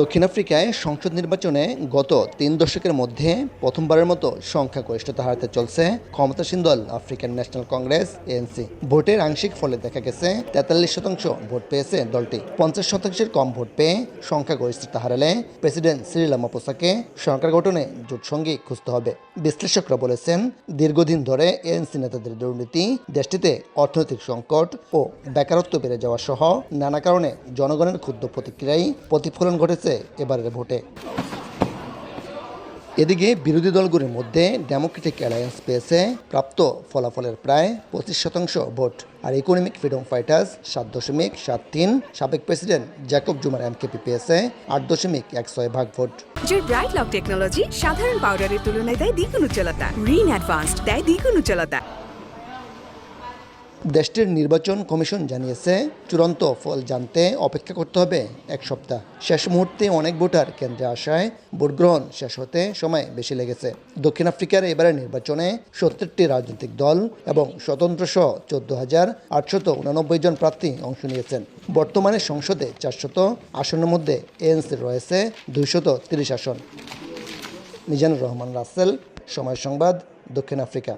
দক্ষিণ আফ্রিকায় সংসদ নির্বাচনে গত তিন দশকের মধ্যে প্রথমবারের মতো সংখ্যাগরিষ্ঠতা হারাতে চলছে ক্ষমতাসীন দল আফ্রিকান ন্যাশনাল কংগ্রেস, এএনসি। ভোটের আংশিক ফলে দেখা গেছে তেতাল্লিশ শতাংশ ভোট পেয়েছে দলটি। পঞ্চাশ শতাংশের কম ভোট পেয়ে সংখ্যাগরিষ্ঠতা হারালে প্রেসিডেন্ট সিরিল রামাপোসাকে সরকার গঠনে জোটসঙ্গী খুঁজতে হবে। বিশ্লেষকরা বলেছেন, দীর্ঘদিন ধরে এএনসি নেতাদের দুর্নীতি, দেশটিতে অর্থনৈতিক সংকট ও বেকারত্ব বেড়ে যাওয়া সহ নানা কারণে জনগণের ক্ষুদ্র প্রতিক্রিয়ায় প্রতিফলন ঘটেছে এবারের ভোটে। এদিকে বিরোধী দলগুলির মধ্যে ডেমোক্রেটিক অ্যালায়েন্স পেয়েছে প্রাপ্ত ফলাফলের প্রায় পঁচিশ শতাংশ ভোট। আর ইকোনমিক ফ্রিডম ফাইটার্স সাত দশমিক সাত তিন, সাবেক প্রেসিডেন্ট জ্যাকব জুমার এমকেপি পেয়েছে আট দশমিক এক ছয় ভাগ ভোট। জোর ব্রাইট লক টেকনোলজি সাধারণ পাউডারের তুলনায় দেয় দ্বিগুণ উজ্জ্বলতা। রিন অ্যাডভান্সড দেয় দ্বিগুণ উজ্জ্বলতা। দেশটির নির্বাচন কমিশন জানিয়েছে, চূড়ান্ত ফল জানতে অপেক্ষা করতে হবে এক সপ্তাহ। শেষ মুহূর্তে অনেক ভোটার কেন্দ্রে আসায় ভোট গ্রহণ শেষ হতে সময় বেশি লেগেছে। দক্ষিণ আফ্রিকার এবারের নির্বাচনে সত্তরটি রাজনৈতিক দল এবং স্বতন্ত্র সহ চোদ্দ হাজার আটশত উনানব্বই জন প্রার্থী অংশ নিয়েছেন। বর্তমানে সংসদে চারশত, আসনের মধ্যে এএনসি রয়েছে দুইশত তিরিশ আসন। মিজানুর রহমান রাসেল, সময় সংবাদ, দক্ষিণ আফ্রিকা।